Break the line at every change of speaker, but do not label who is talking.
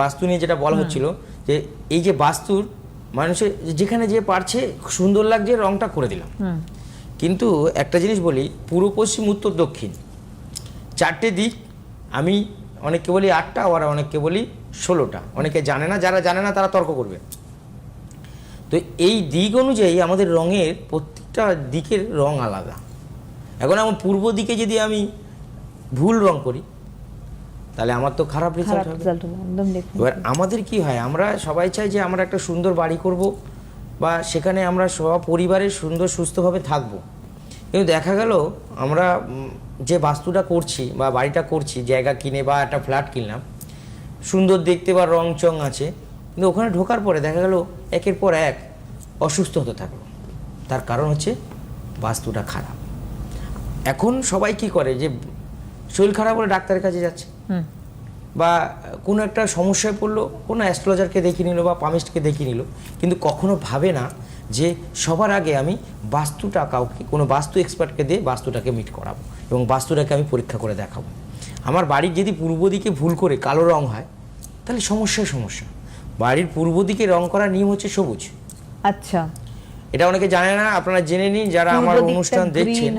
বাস্তু নিয়ে যেটা বলা হচ্ছিল যে এই যে বাস্তুর মানুষের যেখানে যে পারছে সুন্দর লাগছে রংটা করে দিলাম। কিন্তু একটা জিনিস বলি পূর্ব পশ্চিম উত্তর দক্ষিণ। চারটে দিক আমি অনেককে বলি আটটা আবার অনেককে বলি ষোলোটা। অনেকে জানে না যারা জানে না তারা তর্ক করবে। তো এই দিক অনুযায়ী আমাদের রঙের প্রত্যেকটা দিকের রং আলাদা। এখন আমার পূর্ব দিকে যদি আমি ভুল রং করি তাহলে আমার তো খারাপ রেজাল্ট হবে।
একদম
এবার আমাদের কি হয় আমরা সবাই চাই যে আমরা একটা সুন্দর বাড়ি করব বা সেখানে আমরা সব পরিবারের সুন্দর সুস্থভাবে থাকব। কিন্তু দেখা গেল আমরা যে বাস্তুটা করছি বা বাড়িটা করছি জায়গা কিনে বা একটা ফ্ল্যাট কিনলাম সুন্দর দেখতে বা রং চং আছে কিন্তু ওখানে ঢোকার পরে দেখা গেল একের পর এক অসুস্থ হতে থাকল। তার কারণ হচ্ছে বাস্তুটা খারাপ। এখন সবাই কি করে যে শরীর খারাপ হলে ডাক্তারের কাছে যাচ্ছে। বা কোনো একটা সমস্যায় পড়ল কোনো অ্যাস্ট্রোলজারকে দেখিয়ে নিল বা পামিস্টকে দেখিয়ে নিল কিন্তু কখনো ভাবে না যে সবার আগে আমি বাস্তুটা কাউকে কোনো বাস্তু এক্সপার্টকে দিয়ে বাস্তুটাকে মিট করাবো এবং বাস্তুটাকে আমি পরীক্ষা করে দেখাবো। আমার বাড়ির যদি পূর্ব দিকে ভুল করে কালো রং হয় তাহলে সমস্যায় সমস্যা। বাড়ির পূর্ব দিকে রং করার নিয়ম হচ্ছে সবুজ।
আচ্ছা।
এটা অনেকে জানে না আপনারা জেনে নিন যারা আমার অনুষ্ঠান দেখছেন।